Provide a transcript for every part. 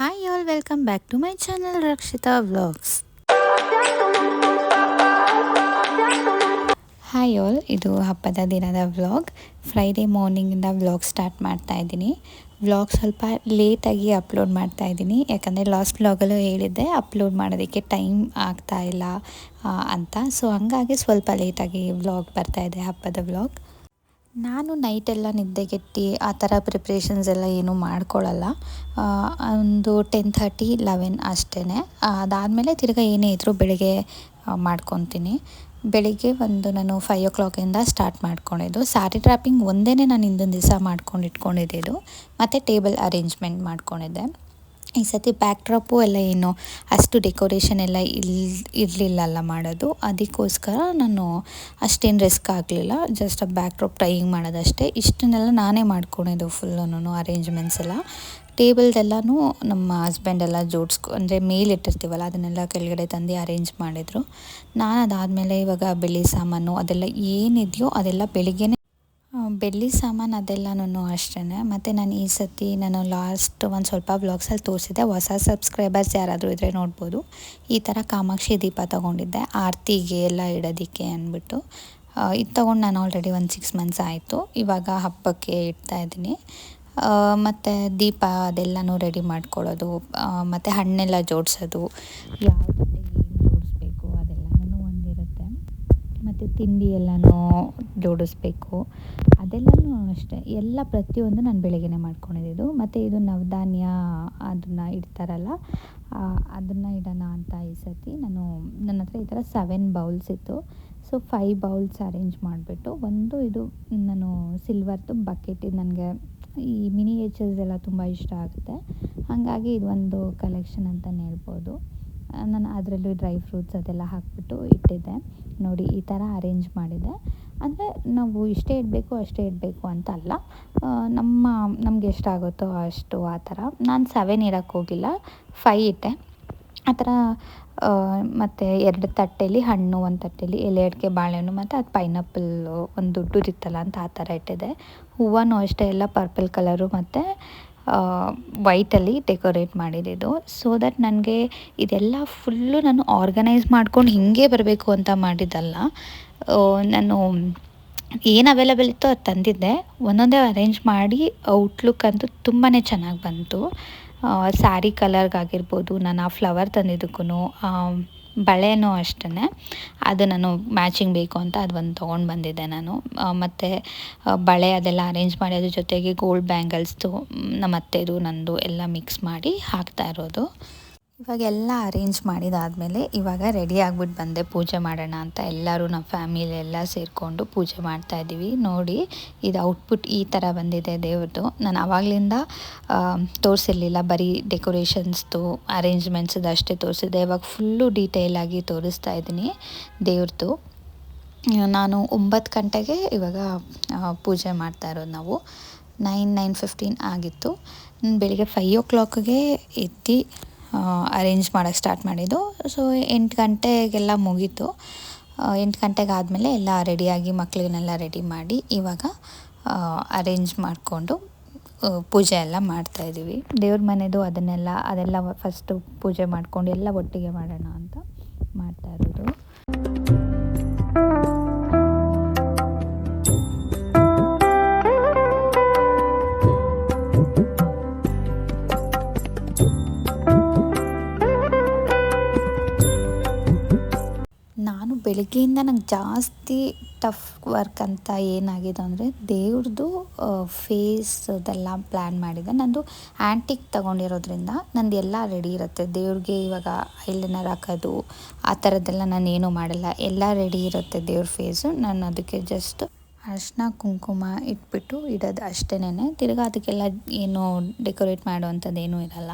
Hi all welcome back to my channel Rakshitha vlogs hi all ಇದು ಹಬ್ಬದ ದಿನದ vlog Friday ಮಾರ್ನಿಂಗಿಂದ vlog start ಮಾಡ್ತಾ ಇದ್ದೀನಿ. ವ್ಲಾಗ್ ಸ್ವಲ್ಪ ಲೇಟಾಗಿ ಅಪ್ಲೋಡ್ ಮಾಡ್ತಾ ಇದ್ದೀನಿ. ಯಾಕಂದರೆ ಲಾಸ್ಟ್ ವ್ಲಾಗಲ್ಲೂ ಹೇಳಿದ್ದೆ ಅಪ್ಲೋಡ್ ಮಾಡೋದಕ್ಕೆ ಟೈಮ್ ಆಗ್ತಾ ಇಲ್ಲ ಅಂತ. ಸೊ ಹಂಗಾಗಿ ಸ್ವಲ್ಪ ಲೇಟಾಗಿ ವ್ಲಾಗ್ ಬರ್ತಾ ಇದೆ ಹಬ್ಬದ ವ್ಲಾಗ್ ನಾನು ನೈಟೆಲ್ಲ ನಿದ್ದೆಗೆಟ್ಟು ಆ ಥರ ಪ್ರಿಪ್ರೇಷನ್ಸ್ ಎಲ್ಲ ಏನೂ ಮಾಡ್ಕೊಳ್ಳಲ್ಲ ಒಂದು ಟೆನ್ ಥರ್ಟಿ ಲೆವೆನ್ ಅಷ್ಟೇ ಅದಾದಮೇಲೆ ತಿರ್ಗಾ ಏನೇ ಇದ್ದರೂ ಬೆಳಗ್ಗೆ ಮಾಡ್ಕೊತೀನಿ. ಬೆಳಿಗ್ಗೆ ಒಂದು ನಾನು ಫೈವ್ ಓ ಕ್ಲಾಕಿಂದ ಸ್ಟಾರ್ಟ್ ಮಾಡ್ಕೊಂಡಿದ್ದು ಸ್ಯಾರಿ ಟ್ರ್ಯಾಪಿಂಗ್ ಒಂದೇ ನಾನು ಹಿಂದಿನ ದಿವಸ ಮಾಡ್ಕೊಂಡು ಇಟ್ಕೊಂಡಿದ್ದು ಮತ್ತು ಟೇಬಲ್ ಅರೇಂಜ್ಮೆಂಟ್ ಮಾಡ್ಕೊಂಡಿದ್ದೆ. ಈ ಸತಿ ಬ್ಯಾಕ್ ಡ್ರಾಪು ಎಲ್ಲ ಏನು? ಅಷ್ಟು ಡೆಕೋರೇಷನ್ ಎಲ್ಲ ಇಲ್ ಇರಲಿಲ್ಲಲ್ಲ ಮಾಡೋದು. ಅದಕ್ಕೋಸ್ಕರ ನಾನು ಅಷ್ಟೇನು ರಿಸ್ಕ್ ಆಗಲಿಲ್ಲ. ಜಸ್ಟ್ ಬ್ಯಾಕ್ ಡ್ರಾಪ್ ಟ್ರೈಯಿಂಗ್ ಮಾಡೋದಷ್ಟೇ. ಇಷ್ಟನ್ನೆಲ್ಲ ನಾನೇ ಮಾಡ್ಕೊಂಡಿದ್ದು ಫುಲ್ಲೂ ಅರೇಂಜ್ಮೆಂಟ್ಸ್ ಎಲ್ಲ. ಟೇಬಲ್ದೆಲ್ಲನೂ ನಮ್ಮ ಹಸ್ಬೆಂಡ್ ಎಲ್ಲ ಜೋಡಿಸ್ಕೊ ಅಂದರೆ ಮೇಲ್ ಇಟ್ಟಿರ್ತೀವಲ್ಲ ಅದನ್ನೆಲ್ಲ ಕೆಳಗಡೆ ತಂದು ಅರೇಂಜ್ ಮಾಡಿದರು. ನಾನು ಅದಾದಮೇಲೆ ಇವಾಗ ಬೆಳ್ಳಿ ಸಾಮಾನು ಅದೆಲ್ಲ ಏನಿದೆಯೋ ಅದೆಲ್ಲ ಬೆಳಿಗ್ಗೆನೇ ಆ, ಬೆಳ್ಳಿ ಸಾಮಾನು ಅದೆಲ್ಲನೂ ಅಷ್ಟೇ ಮತ್ತು ನಾನು ಈ ಸತಿ ನಾನು ಲಾಸ್ಟ್ ಒಂದು ಸ್ವಲ್ಪ ಬ್ಲಾಗ್ಸಲ್ಲಿ ತೋರಿಸಿದ್ದೆ. ಹೊಸ ಸಬ್ಸ್ಕ್ರೈಬರ್ಸ್ ಯಾರಾದರೂ ಇದ್ದರೆ ನೋಡ್ಬೋದು. ಈ ಥರ ಕಾಮಾಕ್ಷಿ ದೀಪ ತೊಗೊಂಡಿದ್ದೆ. ಆರತಿಗೆ ಎಲ್ಲ ಇಡೋದಕ್ಕೆ ಅಂದ್ಬಿಟ್ಟು. ಇದು ತೊಗೊಂಡು ನಾನು ಆಲ್ರೆಡಿ ಒಂದು ಸಿಕ್ಸ್ ಮಂತ್ಸ್ ಆಯಿತು. ಇವಾಗ ಹಬ್ಬಕ್ಕೆ ಇಡ್ತಾ ಇದ್ದೀನಿ. ಮತ್ತು ದೀಪ ಅದೆಲ್ಲನೂ ರೆಡಿ ಮಾಡ್ಕೊಳ್ಳೋದು. ಮತ್ತು ಹಣ್ಣೆಲ್ಲ ಜೋಡಿಸೋದು. ಯಾವ ತಟ್ಟೆಗೆ ಏನು ಜೋಡಿಸ್ಬೇಕು ಅದೆಲ್ಲನೂ ಒಂದಿರುತ್ತೆ ಮತ್ತು ತಿಂಡಿ ಎಲ್ಲನೂ ಜೋಡಿಸ್ಬೇಕು. ಅದೆಲ್ಲನೂ ಅಷ್ಟೇ. ಎಲ್ಲ ಪ್ರತಿಯೊಂದು ನಾನು ಬೆಳಗ್ಗೆನೇ ಮಾಡ್ಕೊಂಡಿದ್ದು ಮತ್ತು ಇದು ನವಧಾನ್ಯ ಅದನ್ನು ಇಡ್ತಾರಲ್ಲ ಅದನ್ನು ಇಡೋಣ ಅಂತ ಈ ಸತಿ ನಾನು ನನ್ನ ಹತ್ರ ಈ ಥರ ಸೆವೆನ್ ಬೌಲ್ಸ್ ಇತ್ತು. ಸೊ ಫೈವ್ ಬೌಲ್ಸ್ ಅರೇಂಜ್ ಮಾಡಿಬಿಟ್ಟು ಒಂದು ಇದು ನಾನು ಸಿಲ್ವರ್ದು ಬಕೆಟ್ ಇದು ನನಗೆ ಈ ಮಿನಿಯೇಚರ್ಸ್ ಎಲ್ಲ ತುಂಬ ಇಷ್ಟ ಆಗುತ್ತೆ. ಹಾಗಾಗಿ ಇದು ಒಂದು ಕಲೆಕ್ಷನ್ ಅಂತಲೇ ಹೇಳ್ಬೋದು. ನಾನು ಅದರಲ್ಲೂ ಡ್ರೈ ಫ್ರೂಟ್ಸ್ ಅದೆಲ್ಲ ಹಾಕ್ಬಿಟ್ಟು ಇಟ್ಟಿದ್ದೆ. ನೋಡಿ, ಈ ಥರ ಅರೇಂಜ್ ಮಾಡಿದೆ. ಅಂದರೆ ನಾವು ಇಷ್ಟೇ ಇಡಬೇಕು, ಅಷ್ಟೇ ಇಡಬೇಕು ಅಂತ ಅಲ್ಲ ನಮ್ಮ, ನಮ್ಗೆ ಎಷ್ಟಾಗುತ್ತೋ ಅಷ್ಟು ಆ ಥರ. ನಾನು ಸೆವೆನ್ ಇಡೋಕ್ಕೆ ಹೋಗಿಲ್ಲ. ಫೈ ಇಟ್ಟೆ. ಆ ಥರ ಮತ್ತು ಎರಡು ತಟ್ಟೆಲಿ ಹಣ್ಣು, ಒಂದು ತಟ್ಟೆಲಿ ಎಲೆ ಅಡಿಕೆ, ಬಾಳೆಹಣ್ಣು, ಮತ್ತು ಅದು ಪೈನಾಪಲ್ಲು ಒಂದು ದೊಡ್ಡದಿತ್ತಲ್ಲ ಅಂತ ಆ ಥರ ಇಟ್ಟಿದೆ ಹೂವನೂ ಅಷ್ಟೇ, ಎಲ್ಲ ಪರ್ಪಲ್ ಕಲರು ಮತ್ತು ವೈಟಲ್ಲಿ ಡೆಕೋರೇಟ್ ಮಾಡಿದ್ದು ಸೊ ದಟ್ ನನಗೆ ಇದೆಲ್ಲ ಫುಲ್ಲು ನಾನು ಆರ್ಗನೈಸ್ ಮಾಡ್ಕೊಂಡು ಹಿಂಗೆ ಬರಬೇಕು ಅಂತ ಮಾಡಿದ್ದಲ್ಲ. ನಾನು ಏನು ಅವೈಲೇಬಲ್ ಇತ್ತೋ ಅದು ತಂದಿದ್ದೆ. ಒಂದೊಂದೇ ಅರೇಂಜ್ ಮಾಡಿ ಔಟ್ಲುಕ್ ಅಂತೂ ತುಂಬಾ ಚೆನ್ನಾಗಿ ಬಂತು. ಸ್ಯಾರಿ ಕಲರ್ಗಾಗಿರ್ಬೋದು ನಾನು ಆ ಫ್ಲವರ್ ತಂದಿದ್ದಕ್ಕೂ ಬಳೆನೂ ಅಷ್ಟೇ ಅದು ನಾನು ಮ್ಯಾಚಿಂಗ್ ಬೇಕು ಅಂತ ಅದು ಒಂದು ತೊಗೊಂಡು ಬಂದಿದ್ದೆ ನಾನು. ಮತ್ತು ಬಳೆ ಅದೆಲ್ಲ ಅರೇಂಜ್ ಮಾಡಿ ಅದ್ರ ಜೊತೆಗೆ ಗೋಲ್ಡ್ ಬ್ಯಾಂಗಲ್ಸ್ದು ನಮ್ಮ ಅತ್ತೆದು, ನಂದು ಎಲ್ಲ ಮಿಕ್ಸ್ ಮಾಡಿ ಹಾಕ್ತಾ ಇರೋದು. ಇವಾಗ ಎಲ್ಲ ಅರೇಂಜ್ ಮಾಡಿದಾದಮೇಲೆ ಇವಾಗ ರೆಡಿ ಆಗ್ಬಿಟ್ಟು ಬಂದೆ ಪೂಜೆ ಮಾಡೋಣ ಅಂತ. ಎಲ್ಲರೂ ನಮ್ಮ ಫ್ಯಾಮಿಲಿ ಎಲ್ಲ ಸೇರಿಕೊಂಡು ಪೂಜೆ ಮಾಡ್ತಾ ಇದ್ದೀವಿ. ನೋಡಿ, ಇದು ಔಟ್ಪುಟ್ ಈ ಥರ ಬಂದಿದೆ ದೇವ್ರದ್ದು ನಾನು ಆವಾಗಲಿಂದ ತೋರಿಸಿರ್ಲಿಲ್ಲ. ಬರೀ ಡೆಕೋರೇಷನ್ಸ್ದು ಅರೇಂಜ್ಮೆಂಟ್ಸ್ದು ಅಷ್ಟೇ ತೋರಿಸಿದ್ದೆ. ಇವಾಗ ಫುಲ್ಲು ಡೀಟೇಲಾಗಿ ತೋರಿಸ್ತಾ ಇದ್ದೀನಿ ದೇವ್ರದ್ದು ನಾನು ಒಂಬತ್ತು ಗಂಟೆಗೆ ಇವಾಗ ಪೂಜೆ ಮಾಡ್ತಾ ಇರೋದು ನಾವು. ನೈನ್ ನೈನ್ ಫಿಫ್ಟೀನ್ ಆಗಿತ್ತು. ಬೆಳಿಗ್ಗೆ ಫೈ ಓ ಕ್ಲಾಕ್ಗೆ ಎದ್ದು ಅರೇಂಜ್ ಮಾಡೋಕ್ಕೆ ಸ್ಟಾರ್ಟ್ ಮಾಡಿದ್ದು. ಸೊ ಎಂಟು ಗಂಟೆಗೆಲ್ಲ ಮುಗೀತು. ಎಂಟು ಗಂಟೆಗೆ ಆದಮೇಲೆ ಎಲ್ಲ ರೆಡಿಯಾಗಿ ಮಕ್ಕಳಿಗೆಲ್ಲ ರೆಡಿ ಮಾಡಿ ಇವಾಗ ಅರೇಂಜ್ ಮಾಡಿಕೊಂಡು ಪೂಜೆ ಎಲ್ಲ ಮಾಡ್ತಾಯಿದ್ದೀವಿ ದೇವ್ರ ಮನೆದು ಅದನ್ನೆಲ್ಲ, ಅದೆಲ್ಲ ಫಸ್ಟು ಪೂಜೆ ಮಾಡಿಕೊಂಡು ಎಲ್ಲ ಒಟ್ಟಿಗೆ ಮಾಡೋಣ ಅಂತ ಮಾಡ್ತಾ ಇರೋದು. ಬೆಳಗ್ಗೆಯಿಂದ ನಂಗೆ ಜಾಸ್ತಿ ಟಫ್ ವರ್ಕ್ ಅಂತ ಏನಾಗಿದೆ ಅಂದರೆ ದೇವ್ರದ್ದು ಫೇಸ್ ಅದೆಲ್ಲ ಪ್ಲ್ಯಾನ್ ಮಾಡಿದೆ. ನಂದು ಆ್ಯಂಟಿಕ್ ತಗೊಂಡಿರೋದ್ರಿಂದ ನಂದು ಎಲ್ಲ ರೆಡಿ ಇರುತ್ತೆ. ದೇವ್ರಿಗೆ ಇವಾಗ ಐಲೈನರ್ ಹಾಕೋದು, ಆ ಥರದ್ದೆಲ್ಲ ನಾನು ಏನೂ ಮಾಡಲ್ಲ. ಎಲ್ಲ ರೆಡಿ ಇರುತ್ತೆ ದೇವ್ರ ಫೇಸು ನಾನು ಅದಕ್ಕೆ ಜಸ್ಟ್ ಅರಿಶಿನ, ಕುಂಕುಮ ಇಟ್ಬಿಟ್ಟು ಇಡೋದು ಅಷ್ಟೇನೆ ತಿರ್ಗಾ ಅದಕ್ಕೆಲ್ಲ ಏನು ಡೆಕೋರೇಟ್ ಮಾಡುವಂಥದ್ದು ಏನೂ ಇರಲ್ಲ.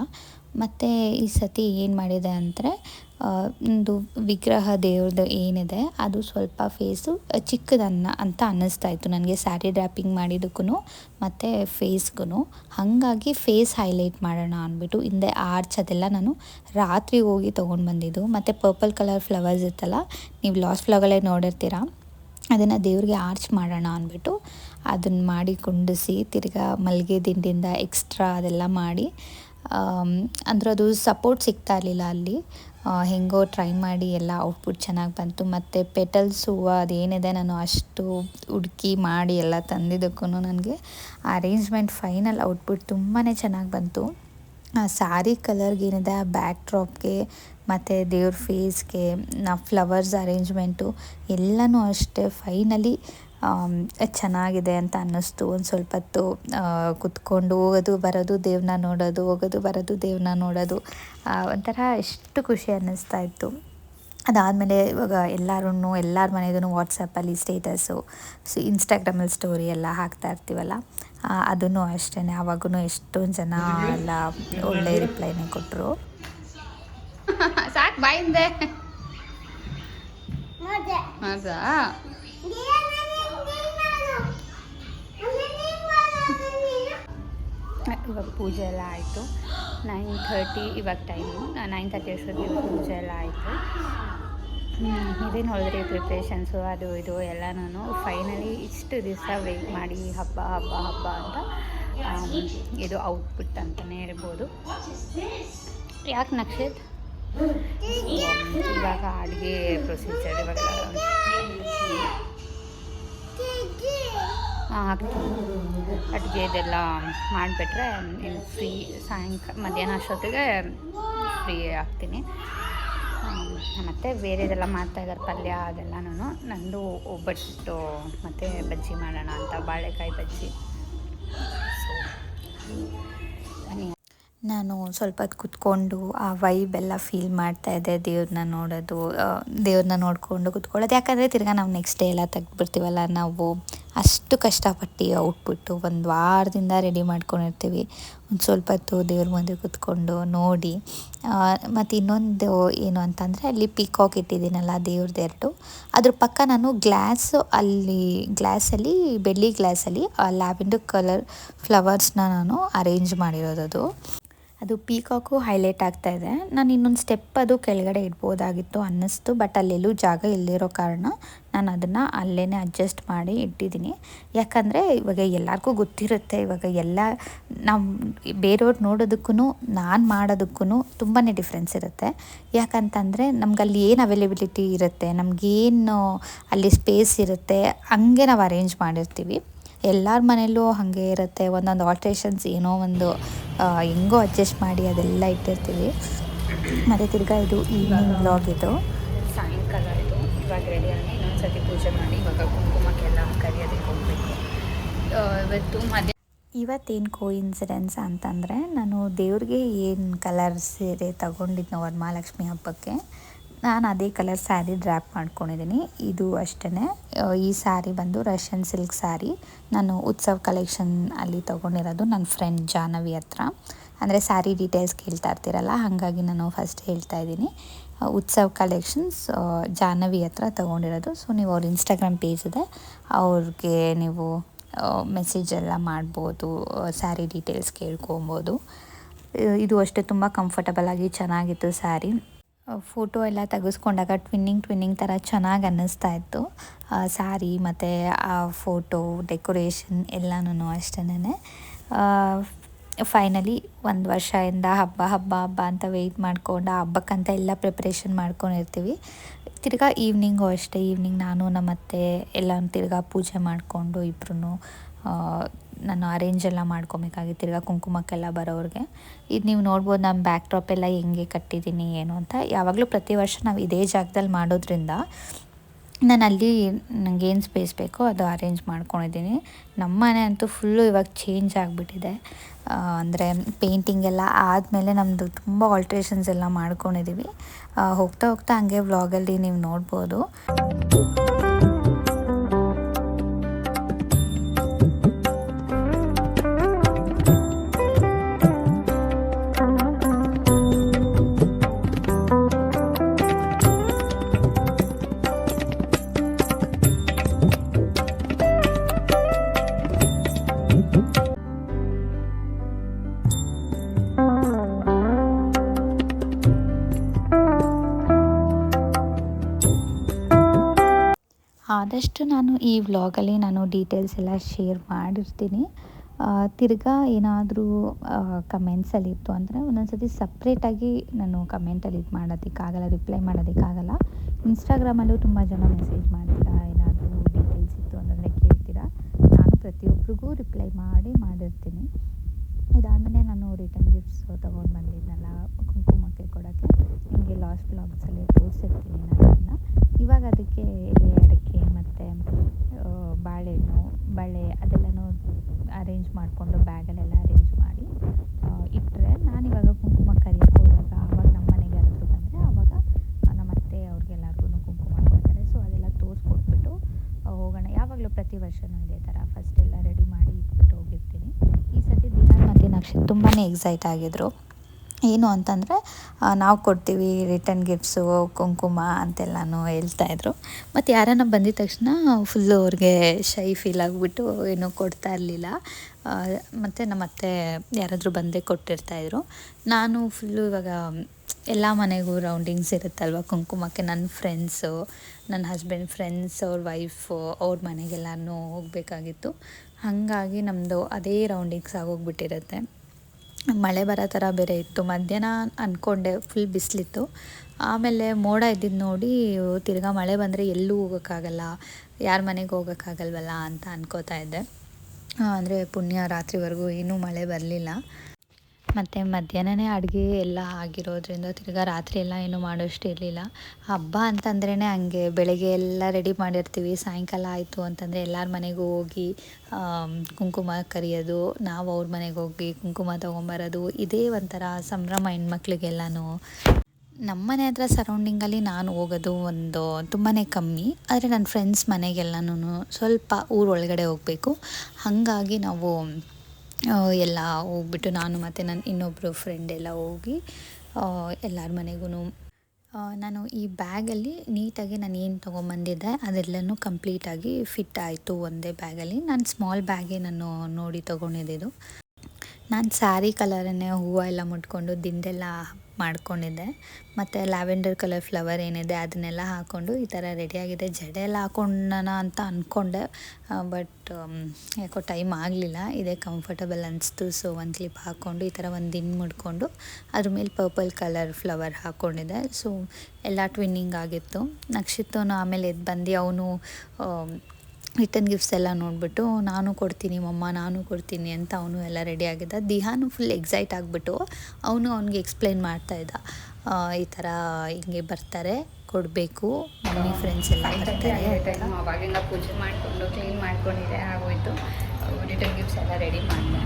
ಮತ್ತು ಈ ಸತಿ ಏನು ಮಾಡಿದೆ ಅಂದರೆ ಒಂದು ವಿಗ್ರಹ ದೇವ್ರದ್ದು ಏನಿದೆ, ಅದು ಸ್ವಲ್ಪ ಫೇಸು ಚಿಕ್ಕದನ್ನ ಅಂತ ಅನ್ನಿಸ್ತಾ ಇತ್ತು ನನಗೆ ಸ್ಯಾರಿ ಡ್ರ್ಯಾಪಿಂಗ್ ಮಾಡಿದ್ದಕ್ಕೂ ಮತ್ತು ಫೇಸ್ಗೂ ಹಾಗಾಗಿ ಫೇಸ್ ಹೈಲೈಟ್ ಮಾಡೋಣ ಅಂದ್ಬಿಟ್ಟು ಹಿಂದೆ ಆರ್ಚ್ ಅದೆಲ್ಲ ನಾನು ರಾತ್ರಿ ಹೋಗಿ ತೊಗೊಂಡು ಬಂದಿದ್ದು. ಮತ್ತು ಪರ್ಪಲ್ ಕಲರ್ ಫ್ಲವರ್ಸ್ ಇತ್ತಲ್ಲ, ನೀವು ಲಾಸ್ಟ್ ಫ್ಲವರ್ಗಳೇ ನೋಡಿರ್ತೀರ, ಅದನ್ನು ದೇವ್ರಿಗೆ ಆರ್ಚ್ ಮಾಡೋಣ ಅಂದ್ಬಿಟ್ಟು ಅದನ್ನು ಮಾಡಿ ಕುಂಡಿಸಿ ತಿರ್ಗಾ ಮಲ್ಲಿಗೆ ದಿಂಡಿಂದ ಎಕ್ಸ್ಟ್ರಾ ಅದೆಲ್ಲ ಮಾಡಿ ಅಂದ್ರೆ ಅದು ಸಪೋರ್ಟ್ ಸಿಗ್ತಾ ಇರಲಿಲ್ಲ ಅಲ್ಲಿ. ಹೆಂಗೋ ಟ್ರೈ ಮಾಡಿ ಎಲ್ಲ ಔಟ್ಪುಟ್ ಚೆನ್ನಾಗಿ ಬಂತು. ಮತ್ತು ಪೆಟಲ್ಸ್ ಹೂವು ಅದೇನಿದೆ ನಾನು ಅಷ್ಟು ಹುಡುಕಿ ಮಾಡಿ ಎಲ್ಲ ತಂದಿದ್ದಕ್ಕೂ ನನಗೆ ಅರೇಂಜ್ಮೆಂಟ್ ಫೈನಲ್ ಔಟ್ಪುಟ್ ತುಂಬಾ ಚೆನ್ನಾಗಿ ಬಂತು. ಆ ಸ್ಯಾರಿ ಕಲರ್ಗೇನಿದೆ ಬ್ಯಾಕ್ ಡ್ರಾಪ್ಗೆ ಮತ್ತು ದೇವ್ರ ಫೇಸ್ಗೆ ನಾ ಫ್ಲವರ್ಸ್ ಅರೇಂಜ್ಮೆಂಟು ಎಲ್ಲನೂ ಅಷ್ಟೇ. ಫೈನಲಿ ಚೆನ್ನಾಗಿದೆ ಅಂತ ಅನ್ನಿಸ್ತು. ಒಂದು ಸ್ವಲ್ಪ ಹೊತ್ತು ಕುತ್ಕೊಂಡು ಹೋಗೋದು ಬರೋದು ದೇವ್ರನ್ನ ನೋಡೋದು ಹೋಗೋದು ಬರೋದು ದೇವ್ರನ್ನ ನೋಡೋದು ಒಂಥರ ಎಷ್ಟು ಖುಷಿ ಅನ್ನಿಸ್ತಾ ಇತ್ತು. ಅದಾದಮೇಲೆ ಇವಾಗ ಎಲ್ಲರೂ ಎಲ್ಲರ ಮನೆಯದು ವಾಟ್ಸಪ್ಪಲ್ಲಿ ಸ್ಟೇಟಸ್ಸು ಸೊ ಇನ್ಸ್ಟಾಗ್ರಾಮಲ್ಲಿ ಸ್ಟೋರಿ ಎಲ್ಲ ಹಾಕ್ತಾ ಇರ್ತೀವಲ್ಲ ಅದನ್ನು ಅಷ್ಟೇ ಆವಾಗೂ ಎಷ್ಟೊಂದು ಜನ ಎಲ್ಲ ಒಳ್ಳೆ ರಿಪ್ಲೈನೇ ಕೊಟ್ಟರು ಸಾಕು ಬಾಯಿಂದೆ ಇವಾಗ ಪೂಜೆ ಎಲ್ಲ ಆಯಿತು. ನೈನ್ ಥರ್ಟಿ ಇವಾಗ ಟೈಮು ನೈನ್ ತರ್ಟಿ ಅಷ್ಟೊತ್ತಿಗೆ ಪೂಜೆ ಎಲ್ಲ ಆಯಿತು. ಇದೇನು ಹೊಳದ್ರಿ ಪ್ರಿಪ್ರೇಷನ್ಸು ಅದು ಇದು ಎಲ್ಲನೂ ಫೈನಲಿ ಇಷ್ಟು ದಿವಸ ವೆಯ್ಟ್ ಮಾಡಿ ಹಬ್ಬ ಹಬ್ಬ ಹಬ್ಬ ಅಂತ ಇದು ಔಟ್ಪುಟ್ ಅಂತಲೇ ಇರ್ಬೋದು ಯಾಕೆ ನಕ್ಷತ್? ಇವಾಗ ಅಡುಗೆ ಪ್ರೊಸೀಜರ್ ಇವಾಗ ಅಡುಗೆ ಇದೆಲ್ಲ ಮಾಡಿಬಿಟ್ರೆ ನೀವು ಫ್ರೀ ಸಾಯಂಕಾಲ ಮಧ್ಯಾಹ್ನ ಅಷ್ಟೊತ್ತಿಗೆ ಫ್ರೀ ಆಗ್ತೀನಿ. ಮತ್ತು ಬೇರೆದೆಲ್ಲ ಮಾಡ್ತಾಯಿದ್ದಾರೆ ಪಲ್ಯ ಅದೆಲ್ಲನೂ ನಂದು ಒಬ್ಬಟ್ಟು ಮತ್ತು ಬಜ್ಜಿ ಮಾಡೋಣ ಅಂತ, ಬಾಳೆಕಾಯಿ ಬಜ್ಜಿ. ನಾನು ಸ್ವಲ್ಪ ಹೊತ್ತು ಕುತ್ಕೊಂಡು ಆ ವೈಬ್ ಎಲ್ಲ ಫೀಲ್ ಮಾಡ್ತಾ ಇದ್ದೆ. ದೇವ್ರನ್ನ ನೋಡೋದು ದೇವ್ರನ್ನ ನೋಡಿಕೊಂಡು ಕುತ್ಕೊಳ್ಳೋದು. ಯಾಕಂದರೆ ತಿರ್ಗಾ ನಾವು ನೆಕ್ಸ್ಟ್ ಡೇ ಎಲ್ಲ ತೆಗ್ದುಬಿಡ್ತೀವಲ್ಲ, ನಾವು ಅಷ್ಟು ಕಷ್ಟಪಟ್ಟು ಔಟ್ಪುಟ್ಟು ಒಂದು ವಾರದಿಂದ ರೆಡಿ ಮಾಡ್ಕೊಂಡಿರ್ತೀವಿ. ಒಂದು ಸ್ವಲ್ಪ ಹೊತ್ತು ದೇವ್ರ ಮುಂದೆ ಕುತ್ಕೊಂಡು ನೋಡಿ. ಮತ್ತು ಇನ್ನೊಂದು ಏನು ಅಂತಂದರೆ ಅಲ್ಲಿ ಪಿಕಾಕ್ ಇಟ್ಟಿದ್ದೀನಲ್ಲ ದೇವ್ರದ್ದು ಎರಡು. ಅದ್ರ ಪಕ್ಕ ನಾನು ಗ್ಲಾಸು ಅಲ್ಲಿ ಗ್ಲಾಸಲ್ಲಿ ಬೆಳ್ಳಿ ಗ್ಲಾಸಲ್ಲಿ ಲ್ಯಾವೆಂಡರ್ ಕಲರ್ ಫ್ಲವರ್ಸ್ನ ನಾನು ಅರೇಂಜ್ ಮಾಡಿರೋದು ಅದು ಅದು ಪೀಕಾಕು ಹೈಲೈಟ್ ಆಗ್ತಾ ಇದೆ. ನಾನು ಇನ್ನೊಂದು ಸ್ಟೆಪ್ ಅದು ಕೆಳಗಡೆ ಇಡ್ಬೋದಾಗಿತ್ತು ಅನ್ನಿಸ್ತು, ಬಟ್ ಅಲ್ಲೆಲ್ಲೂ ಜಾಗ ಇಲ್ಲದಿರೋ ಕಾರಣ ನಾನು ಅದನ್ನು ಅಲ್ಲೇ ಅಡ್ಜಸ್ಟ್ ಮಾಡಿ ಇಟ್ಟಿದ್ದೀನಿ. ಯಾಕಂದರೆ ಇವಾಗ ಎಲ್ಲರಿಗೂ ಗೊತ್ತಿರುತ್ತೆ, ಇವಾಗ ಎಲ್ಲ ನಮ್ಮ ಬೇರೆಯವ್ರು ನೋಡೋದಕ್ಕೂ ನಾನು ಮಾಡೋದಕ್ಕೂ ತುಂಬಾ ಡಿಫ್ರೆನ್ಸ್ ಇರುತ್ತೆ. ಯಾಕಂತಂದರೆ ನಮ್ಗೆ ಅಲ್ಲಿ ಏನು ಅವೈಲೇಬಿಲಿಟಿ ಇರುತ್ತೆ, ನಮಗೇನು ಅಲ್ಲಿ ಸ್ಪೇಸ್ ಇರುತ್ತೆ, ಹಂಗೆ ನಾವು ಅರೇಂಜ್ ಮಾಡಿರ್ತೀವಿ. ಎಲ್ಲರ ಮನೆಯಲ್ಲೂ ಹಾಗೆ ಇರುತ್ತೆ, ಒಂದೊಂದು ಆಲ್ಟ್ರೇಷನ್ಸ್ ಏನೋ ಒಂದು ಹೆಂಗೋ ಅಡ್ಜಸ್ಟ್ ಮಾಡಿ ಅದೆಲ್ಲ ಇಟ್ಟಿರ್ತೀವಿ. ಮತ್ತು ತಿರ್ಗಾ ಇದು ಈವ್ನಿಂಗ್ ಬ್ಲಾಗ್ ಇದು. ಸಾಯಂಕಾಲ ಇದು. ಇವಾಗ ರೆಡಿ ಆಗಿ ಇನ್ನೊಂದು ಸತಿ ಪೂಜೆ ಮಾಡಿ ಇವಾಗ ಕುಂಕುಮಕ್ಕೆಲ್ಲ ಕರಿಯೋದಕ್ಕೆ ಹೋಗಬೇಕು. ಇವತ್ತು ಇವತ್ತೇನು ಕೋ ಇನ್ಸಿಡೆನ್ಸ್ ಅಂತಂದರೆ ನಾನು ದೇವ್ರಿಗೆ ಏನು ಕಲರ್ ಸೀರೆ ತಗೊಂಡಿದ್ನೋ ವರಮಹಾಲಕ್ಷ್ಮಿ ಹಬ್ಬಕ್ಕೆ. ನಾನು ಅದೇ ಕಲರ್ ಸ್ಯಾರಿ ಡ್ರ್ಯಾಪ್ ಮಾಡ್ಕೊಂಡಿದ್ದೀನಿ. ಇದು ಅಷ್ಟೇ ಈ ಸ್ಯಾರಿ ಬಂದು ರಷ್ಯನ್ ಸಿಲ್ಕ್ ಸ್ಯಾರಿ. ನಾನು ಉತ್ಸವ್ ಕಲೆಕ್ಷನ್ ಅಲ್ಲಿ ತೊಗೊಂಡಿರೋದು ನನ್ನ ಫ್ರೆಂಡ್ ಜಾಹ್ನವಿ ಹತ್ರ. ಅಂದರೆ ಸ್ಯಾರಿ ಡೀಟೇಲ್ಸ್ ಕೇಳ್ತಾ ಇರ್ತೀರಲ್ಲ, ಹಾಗಾಗಿ ನಾನು ಫಸ್ಟ್ ಹೇಳ್ತಾ ಇದ್ದೀನಿ. ಉತ್ಸವ ಕಲೆಕ್ಷನ್ಸ್ ಜಾಹ್ನವಿ ಹತ್ರ ತೊಗೊಂಡಿರೋದು. ಸೊ ನೀವು ಅವ್ರ ಇನ್ಸ್ಟಾಗ್ರಾಮ್ ಪೇಜ್ ಇದೆ. ಅವ್ರಿಗೆ ನೀವು ಮೆಸೇಜ್ ಎಲ್ಲ ಮಾಡ್ಬೋದು ಸ್ಯಾರಿ ಡೀಟೇಲ್ಸ್ ಕೇಳ್ಕೊಬೋದು. ಇದು ಅಷ್ಟೇ, ತುಂಬ ಕಂಫರ್ಟಬಲ್ ಆಗಿ ಚೆನ್ನಾಗಿತ್ತು ಸ್ಯಾರಿ. ಫೋಟೋ ಎಲ್ಲ ತೆಗೆಸ್ಕೊಂಡಾಗ ಟ್ವಿನ್ನಿಂಗ್ ಟ್ವಿನ್ನಿಂಗ್ ಥರ ಚೆನ್ನಾಗಿ ಅನ್ನಿಸ್ತಾ ಇತ್ತು. ಸ್ಯಾರಿ ಮತ್ತು ಆ ಫೋಟೋ ಡೆಕೋರೇಷನ್ ಎಲ್ಲನೂ ಅಷ್ಟೇ ಫೈನಲಿ ಒಂದು ವರ್ಷದಿಂದ ಹಬ್ಬ ಹಬ್ಬ ಹಬ್ಬ ಅಂತ ವೆಯ್ಟ್ ಮಾಡ್ಕೊಂಡು ಆ ಹಬ್ಬಕ್ಕಂತ ಎಲ್ಲ ಪ್ರಿಪ್ರೇಷನ್ ಮಾಡ್ಕೊಂಡಿರ್ತೀವಿ. ತಿರ್ಗಾ ಈವ್ನಿಂಗು ಅಷ್ಟೇ ಈವ್ನಿಂಗ್ ನಾನು ನಮ್ಮ ಅತ್ತೆ ಎಲ್ಲ ತಿರ್ಗಾ ಪೂಜೆ ಮಾಡಿಕೊಂಡು ಇಬ್ರು ನಾನು ಅರೇಂಜ್ ಎಲ್ಲ ಮಾಡ್ಕೊಬೇಕಾಗಿತ್ತು. ತಿರ್ಗಾ ಕುಂಕುಮಕ್ಕೆಲ್ಲ ಬರೋರಿಗೆ. ಇದು ನೀವು ನೋಡ್ಬೋದು ನಮ್ಮ ಬ್ಯಾಕ್ ಡ್ರಾಪ್ ಎಲ್ಲ ಹೆಂಗೆ ಕಟ್ಟಿದ್ದೀನಿ ಏನು ಅಂತ. ಯಾವಾಗಲೂ ಪ್ರತಿ ವರ್ಷ ನಾವು ಇದೇ ಜಾಗದಲ್ಲಿ ಮಾಡೋದ್ರಿಂದ ನಾನು ಅಲ್ಲಿ ನನಗೇನು ಸ್ಪೇಸ್ ಬೇಕೋ ಅದು ಅರೇಂಜ್ ಮಾಡ್ಕೊಂಡಿದ್ದೀನಿ ನಮ್ಮ ಮನೆ ಅಂತೂ ಫುಲ್ಲು ಇವಾಗ ಚೇಂಜ್ ಆಗಿಬಿಟ್ಟಿದೆ. ಅಂದರೆ ಪೇಂಟಿಂಗ್ ಎಲ್ಲ ಆದಮೇಲೆ ನಮ್ಮದು ತುಂಬ ಆಲ್ಟ್ರೇಷನ್ಸ್ ಎಲ್ಲ ಮಾಡ್ಕೊಂಡಿದ್ದೀವಿ ಹೋಗ್ತಾ ಹೋಗ್ತಾ ಹಂಗೆ ವ್ಲಾಗಲ್ಲಿ ನೀವು ನೋಡ್ಬೋದು. ಆದಷ್ಟು ನಾನು ಈ ವ್ಲಾಗಲ್ಲಿ ನಾನು ಡೀಟೇಲ್ಸ್ ಎಲ್ಲ ಶೇರ್ ಮಾಡಿರ್ತೀನಿ. ತಿರ್ಗಾ ಏನಾದರೂ ಕಮೆಂಟ್ಸಲ್ಲಿ ಇತ್ತು ಅಂದರೆ ಒಂದೊಂದು ಸತಿ ಸಪ್ರೇಟಾಗಿ ನಾನು ಕಮೆಂಟಲ್ಲಿ ಇದು ಮಾಡೋದಕ್ಕಾಗಲ್ಲ ರಿಪ್ಲೈ ಮಾಡೋದಕ್ಕಾಗಲ್ಲ. ಇನ್ಸ್ಟಾಗ್ರಾಮಲ್ಲೂ ತುಂಬ ಜನ ಮೆಸೇಜ್ ಮಾಡ್ತೀರಾ ಏನಾದರೂ ಡೀಟೇಲ್ಸ್ ಇತ್ತು ಅಂತಂದರೆ ಕೇಳ್ತೀರಾ? ನಾನು ಪ್ರತಿಯೊಬ್ಬರಿಗೂ ರಿಪ್ಲೈ ಮಾಡಿ ಮಾಡಿರ್ತೀನಿ. ಇದಾದಮೇಲೆ ನಾನು ರಿಟರ್ನ್ ಗಿಫ್ಟ್ಸ್ ತೊಗೊಂಡು ಬಂದಿದ್ದೆನಲ್ಲ ಕುಂಕುಮಕ್ಕೆ ಕೊಡೋಕ್ಕೆ. ನಿಮಗೆ ಲಾಸ್ಟ್ ಬ್ಲಾಗ್ಸಲ್ಲಿ ತೋರಿಸಿರ್ತೀನಿ ನಾನು ಅದನ್ನು. ಇವಾಗ ಅದಕ್ಕೆ ಎಲೆ, ಅಡಿಕೆ ಮತ್ತು ಬಾಳೆಹಣ್ಣು, ಬಳೆ ಅದೆಲ್ಲನೂ ಅರೇಂಜ್ ಮಾಡಿಕೊಂಡು ಬ್ಯಾಗಲ್ಲೆಲ್ಲ ಅರೇಂಜ್ ಮಾಡಿ ಇಟ್ಟರೆ ಇವಾಗ ಕುಂಕುಮ ಕರಿಯಕ್ಕೆ ಹೋದಾಗ ಆವಾಗ ನಮ್ಮ ಮನೆಗೆ ಯಾರಾದರೂ ಬಂದರೆ ಆವಾಗ ನಮ್ಮ ಅತ್ತೆ ಅವ್ರಿಗೆಲ್ಲರಿಗೂ ಕುಂಕುಮ ಕೊಡ್ತಾರೆ ಸೊ ಅದೆಲ್ಲ ತೋರಿಸ್ಕೊಟ್ಬಿಟ್ಟು ಹೋಗೋಣ. ಯಾವಾಗಲೂ ಪ್ರತಿ ವರ್ಷವೂ ಇದೇ ಥರ ಫಸ್ಟ್ ಎಲ್ಲ ರೆಡಿ ಮಾಡಿ ನಕ್ಷತ್ರ ತುಂಬಾ ಎಕ್ಸೈಟ್ ಆಗಿದ್ರು. ಏನು ಅಂತಂದರೆ ನಾವು ಕೊಡ್ತೀವಿ ರಿಟರ್ನ್ ಗಿಫ್ಟ್ಸು, ಕುಂಕುಮ ಅಂತೆಲ್ಲನೂ ಹೇಳ್ತಾಯಿದ್ರು ಮತ್ತು ಯಾರನ್ನ ಬಂದಿದ ತಕ್ಷಣ ಫುಲ್ಲು ಅವ್ರಿಗೆ ಶೈ ಫೀಲ್ ಆಗಿಬಿಟ್ಟು ಏನೂ ಕೊಡ್ತಾ ಇರಲಿಲ್ಲ. ಮತ್ತು ನಮ್ಮ ಅತ್ತೆ ಯಾರಾದರೂ ಬಂದೇ ಕೊಟ್ಟಿರ್ತಾಯಿದ್ರು ನಾನು ಫುಲ್ಲು ಇವಾಗ ಎಲ್ಲ ಮನೆಗೂ ರೌಂಡಿಂಗ್ಸ್ ಇರುತ್ತಲ್ವ, ಕುಂಕುಮಕ್ಕೆ ನನ್ನ ಫ್ರೆಂಡ್ಸು ನನ್ನ ಹಸ್ಬೆಂಡ್ ಫ್ರೆಂಡ್ಸ್, ಅವ್ರ ವೈಫು, ಅವ್ರ ಮನೆಗೆಲ್ಲನೂ ಹೋಗಬೇಕಾಗಿತ್ತು. ಹಾಗಾಗಿ ನಮ್ಮದು ಅದೇ ರೌಂಡಿಂಗ್ಸ್ ಆಗೋಗ್ಬಿಟ್ಟಿರುತ್ತೆ. ಮಳೆ ಬರೋ ಥರ ಬೇರೆ ಇತ್ತು. ಮಧ್ಯಾಹ್ನ ಅಂದ್ಕೊಂಡೆ ಫುಲ್ ಬಿಸಿಲಿತ್ತು. ಆಮೇಲೆ ಮೋಡ ಇದ್ದಿದ್ದು ನೋಡಿ ತಿರ್ಗಾ ಮಳೆ ಬಂದರೆ ಎಲ್ಲೂ ಹೋಗೋಕ್ಕಾಗಲ್ಲ, ಯಾರ ಮನೆಗೆ ಹೋಗೋಕ್ಕಾಗಲ್ವಲ್ಲ ಅಂತ ಅನ್ಕೋತಾ ಇದ್ದೆ. ಅಂದರೆ ಪುಣ್ಯ ರಾತ್ರಿವರೆಗೂ ಏನೂ ಮಳೆ ಬರಲಿಲ್ಲ. ಮತ್ತು ಮಧ್ಯಾಹ್ನನೇ ಅಡುಗೆ ಎಲ್ಲ ಆಗಿರೋದ್ರಿಂದ ತಿರ್ಗಾ ರಾತ್ರಿ ಎಲ್ಲ ಏನು ಮಾಡೋಷ್ಟು ಇರಲಿಲ್ಲ. ಹಬ್ಬ ಅಂತಂದ್ರೇ ಹಂಗೆ ಬೆಳಗ್ಗೆ ಎಲ್ಲ ರೆಡಿ ಮಾಡಿರ್ತೀವಿ. ಸಾಯಂಕಾಲ ಆಯಿತು ಅಂತಂದರೆ ಎಲ್ಲರ ಮನೆಗೂ ಹೋಗಿ ಕುಂಕುಮ ಕರಿಯೋದು, ನಾವು ಅವ್ರ ಮನೆಗೆ ಹೋಗಿ ಕುಂಕುಮ ತೊಗೊಂಬರೋದು, ಇದೇ ಒಂಥರ ಸಂಭ್ರಮ ಹೆಣ್ಮಕ್ಳಿಗೆಲ್ಲನೂ. ನಮ್ಮ ಮನೆ ಹತ್ರ ಸರೌಂಡಿಂಗಲ್ಲಿ ನಾನು ಹೋಗೋದು ಒಂದು ತುಂಬಾ ಕಮ್ಮಿ. ಆದರೆ ನನ್ನ ಫ್ರೆಂಡ್ಸ್ ಮನೆಗೆಲ್ಲನೂ ಸ್ವಲ್ಪ ಊರೊಳಗಡೆ ಹೋಗಬೇಕು. ಹಾಗಾಗಿ ನಾವು ಎಲ್ಲ ಹೋಗ್ಬಿಟ್ಟು ನಾನು ಮತ್ತು ನನ್ನ ಇನ್ನೊಬ್ಬರು ಫ್ರೆಂಡ್ ಎಲ್ಲ ಹೋಗಿ ಎಲ್ಲರ ಮನೆಗೂ ನಾನು ಈ ಬ್ಯಾಗಲ್ಲಿ ನೀಟಾಗಿ ನಾನು ಏನು ತೊಗೊಂಬಂದಿದ್ದೆ ಅದೆಲ್ಲನೂ ಕಂಪ್ಲೀಟಾಗಿ ಫಿಟ್ ಆಯಿತು ಒಂದೇ ಬ್ಯಾಗಲ್ಲಿ ನಾನು ಸ್ಮಾಲ್ ಬ್ಯಾಗೇ ನಾನು ನೋಡಿ ತೊಗೊಂಡಿದ್ದು. ನಾನು ಸ್ಯಾರಿ ಕಲರನ್ನೇ ಹೂವು ಎಲ್ಲ ಮುಟ್ಕೊಂಡು ದಿಂದೆಲ್ಲ ಮಾಡ್ಕೊಂಡಿದ್ದೆ. ಮತ್ತು ಲ್ಯಾವೆಂಡರ್ ಕಲರ್ ಫ್ಲವರ್ ಏನಿದೆ ಅದನ್ನೆಲ್ಲ ಹಾಕ್ಕೊಂಡು ಈ ಥರ ರೆಡಿಯಾಗಿದೆ ಜಡೆ ಎಲ್ಲ ಹಾಕೊಂಡನ ಅಂತ ಅಂದ್ಕೊಂಡೆ ಬಟ್ ಯಾಕೋ ಟೈಮ್ ಆಗಲಿಲ್ಲ. ಇದೇ ಕಂಫರ್ಟಬಲ್ ಅನಿಸ್ತು. ಸೊ ಒಂದು ಕ್ಲಿಪ್ ಹಾಕ್ಕೊಂಡು ಈ ಥರ ಒಂದು ದಿನ ಮುಡ್ಕೊಂಡು ಅದ್ರ ಮೇಲೆ ಪರ್ಪಲ್ ಕಲರ್ ಫ್ಲವರ್ ಹಾಕ್ಕೊಂಡಿದ್ದೆ ಸೊ ಎಲ್ಲ ಟ್ವಿನ್ನಿಂಗ್ ಆಗಿತ್ತು. ನಕ್ಷಿತ್ತನು ಆಮೇಲೆ ಎದ್ದು ಬಂದು ಅವನು ರಿಟರ್ನ್ ಗಿಫ್ಟ್ಸ್ ಎಲ್ಲ ನೋಡಿಬಿಟ್ಟು ನಾನು ಕೊಡ್ತೀನಿ ಮಮ್ಮ ನಾನು ಕೊಡ್ತೀನಿ ಅಂತ ಅವನು ಎಲ್ಲ ರೆಡಿ ಆಗಿದ್ದ. ದಿಹಾನು ಫುಲ್ ಎಕ್ಸೈಟ್ ಆಗಿಬಿಟ್ಟು ಅವನು ಅವನಿಗೆ ಎಕ್ಸ್ಪ್ಲೈನ್ ಮಾಡ್ತಾಯಿದ್ದ ಈ ಥರ ಹಿಂಗೆ ಬರ್ತಾರೆ ಕೊಡಬೇಕು ಮಮ್ಮಿ ಫ್ರೆಂಡ್ಸ್ ಎಲ್ಲ ಬರ್ತಾರೆ ಅವಾಗಿಂದ ಪೂಜೆ ಮಾಡಿಕೊಂಡು ಕ್ಲೀನ್ ಮಾಡ್ಕೊಂಡಿದ್ದೆ ಆಗೋಯ್ತು. ರಿಟರ್ನ್ ಗಿಫ್ಟ್ಸ್ ಎಲ್ಲ ರೆಡಿ ಮಾಡಿದೆ.